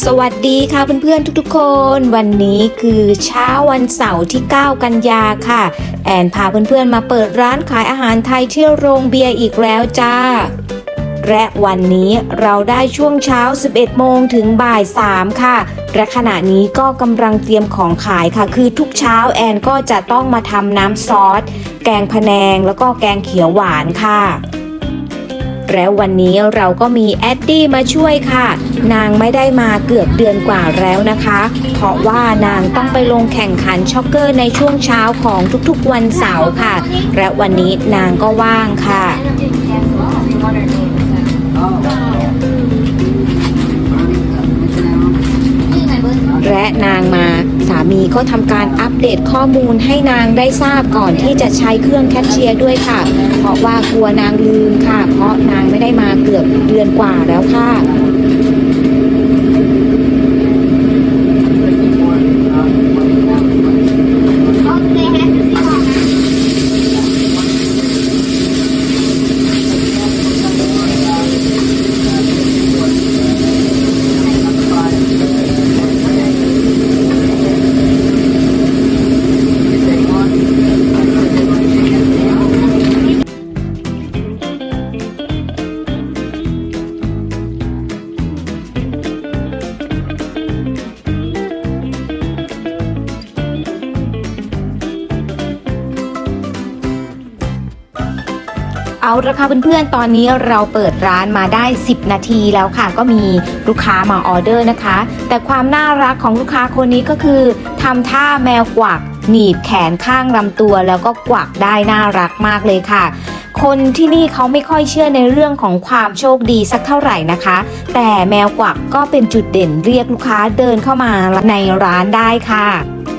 สวัสดีค่ะเพื่อนๆทุกๆคน วันนี้คือเช้าวันเสาร์ที่ 9 กันยาค่ะ แอนพาเพื่อนๆมาเปิดร้านขายอาหารไทยที่โรงเบียร์อีกแล้วจ้า และวันนี้เราได้ช่วงเช้า 11 โมงถึงบ่าย 3 ค่ะ และขณะนี้ก็กำลังเตรียมของขายค่ะ คือทุกเช้าแอนก็จะต้องมาทำน้ำซอส แกงพะแนงแล้วก็แกงเขียวหวานค่ะ แล้ววันนี้เราก็มีแอดดี้มาช่วยค่ะ นางไม่ได้มาเกือบเดือนกว่าแล้วนะคะ เพราะว่านางต้องไปลงแข่งขันช็อกเกอร์ในช่วงเช้าของทุกๆวันเสาร์ค่ะ และวันนี้นางก็ว่างค่ะและนางมา นี้ก็ทำการอัปเดตข้อมูลให้นางได้ทราบก่อนที่จะใช้เครื่องแคชเชียร์ด้วยค่ะ เพราะว่ากลัวนางลืมค่ะ เพราะนางไม่ได้มาเกือบเดือนกว่าแล้วค่ะ เอาละค่ะเพื่อนๆ ตอนนี้เราเปิดร้านมาได้ 10 นาทีแล้วค่ะ ก็มีลูกค้ามาออเดอร์นะคะ แต่ความน่ารักของลูกค้าคนนี้ก็คือทำท่าแมวกวักหนีบแขนข้างลำตัวแล้วก็กวักได้น่ารักมากเลยค่ะ คนที่นี่เขาไม่ค่อยเชื่อในเรื่องของความโชคดีสักเท่าไหร่นะคะ แต่แมวกวักก็เป็นจุดเด่นเรียกลูกค้าเดินเข้ามาในร้านได้ค่ะ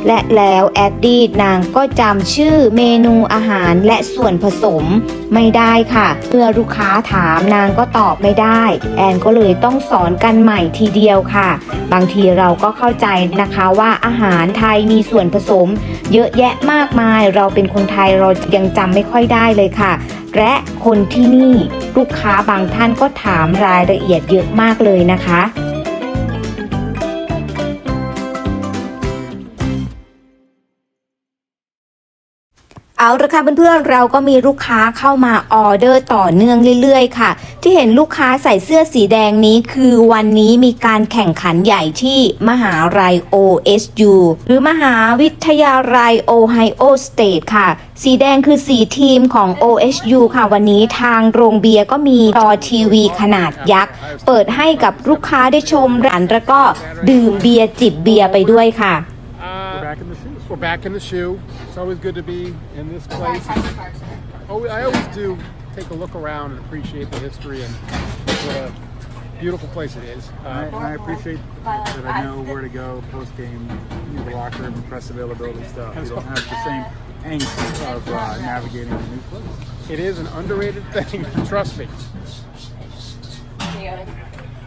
และแล้วแอดดี้นางก็จำชื่อเมนูอาหารและส่วนผสมไม่ได้ค่ะ เมื่อลูกค้าถามนางก็ตอบไม่ได้ แอนก็เลยต้องสอนกันใหม่ทีเดียวค่ะ บางทีเราก็เข้าใจนะคะว่าอาหารไทยมีส่วนผสม เยอะแยะมากมาย เราเป็นคนไทยเรายังจำไม่ค่อยได้เลยค่ะและคนที่นี่ลูกค้าบางท่านก็ถามรายละเอียดเยอะมากเลยนะคะ เอาละค่ะเพื่อนๆเราก็มีลูกค้าเข้ามาออเดอร์ต่อเนื่องเรื่อยๆ ค่ะ ที่เห็นลูกค้าใส่เสื้อสีแดงนี้คือวันนี้มีการแข่งขันใหญ่ที่มหาลัย OSU หรือมหาวิทยาลัย Ohio State ค่ะ สีแดงคือสีทีมของ OSU ค่ะวันนี้ทางโรงเบียร์ก็มีจอทีวีขนาดยักษ์ เปิดให้กับลูกค้าได้ชมร้านแล้วก็ดื่มเบียร์จิบเบียร์ไปด้วยค่ะ We're back in the shoe. We're back in the shoe. It's always good to be in this place. Oh, I always do take a look around and appreciate the history and what a beautiful place it is. I, Uh, and I appreciate that I know where to go post game, the locker room, press availability stuff. You don't have the same angst of uh, navigating a new place. it is an underrated thing. Trust me.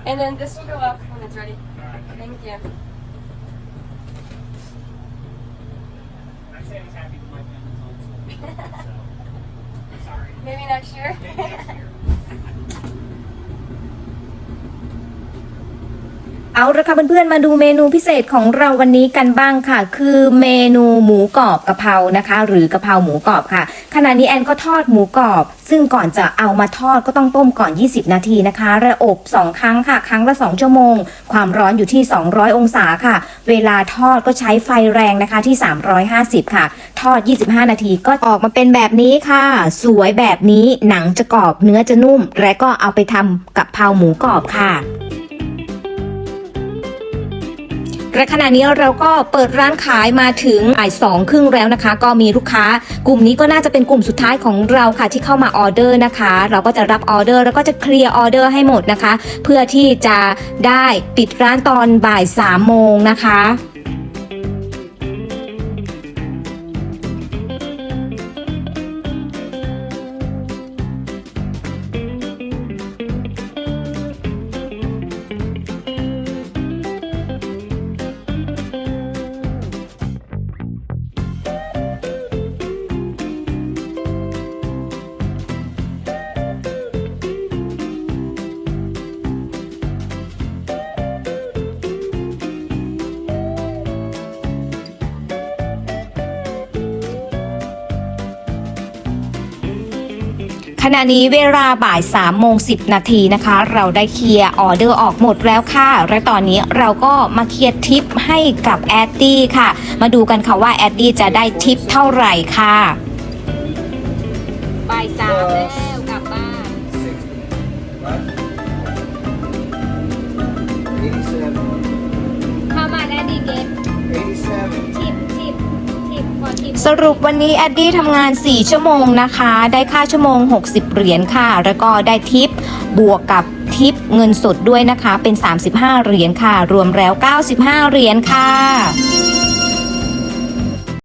And then this will go up when it's ready. Thank you. say I was happy with my. So, sorry. Maybe next year. Maybe next year. เอาละค่ะเพื่อนๆมาดูเมนูพิเศษของเราวันนี้กันบ้างค่ะ คือเมนูหมูกรอบกะเพรานะคะ หรือกะเพราหมูกรอบค่ะ ขณะนี้แอนก็ทอดหมูกรอบ ซึ่งก่อนจะเอามาทอดก็ต้องต้มก่อน 20 นาทีนะคะและอบ 2 ครั้งค่ะ ครั้งละ 2 ชั่วโมง ความร้อนอยู่ที่ 200 องศาค่ะ เวลาทอดก็ใช้ไฟแรงนะคะที่ 350 ค่ะ ทอด 25 นาทีก็ออกมาเป็นแบบนี้ค่ะ สวยแบบนี้หนังจะกรอบเนื้อจะนุ่ม และก็เอาไปทำกับเพราหมูกรอบค่ะ และขณะนี้เราก็เปิดร้านขายมาถึงบ่ายสองครึ่งแล้วนะคะ ก็มีลูกค้ากลุ่มนี้ก็น่าจะเป็นกลุ่มสุดท้ายของเราค่ะที่เข้ามาออเดอร์นะคะ เราก็จะรับออเดอร์แล้วก็จะเคลียร์ออเดอร์ให้หมดนะคะ เพื่อที่จะได้ปิดร้านตอนบ่ายสามโมงนะคะ ขณะนี้เวลาบ่าย3โมง10นาทีนะคะ เราได้เคลียร์ออเดอร์ออกหมดแล้วค่ะ และตอนนี้เราก็มาเคลียร์ทิปให้กับแอดดี้ค่ะ มาดูกันค่ะว่าแอดดี้จะได้ทิปเท่าไหร่ค่ะ บ่ายสามแล้วกลับบ้าน How much Eddie get สรุปวันนี้แอดดี้ทำงาน 4 ชั่วโมงนะคะ ได้ค่าชั่วโมง 60 เหรียญค่ะ แล้วก็ได้ทิปบวกกับทิปเงินสดด้วยนะคะ เป็น 35 เหรียญค่ะ รวมแล้ว 95 เหรียญค่ะ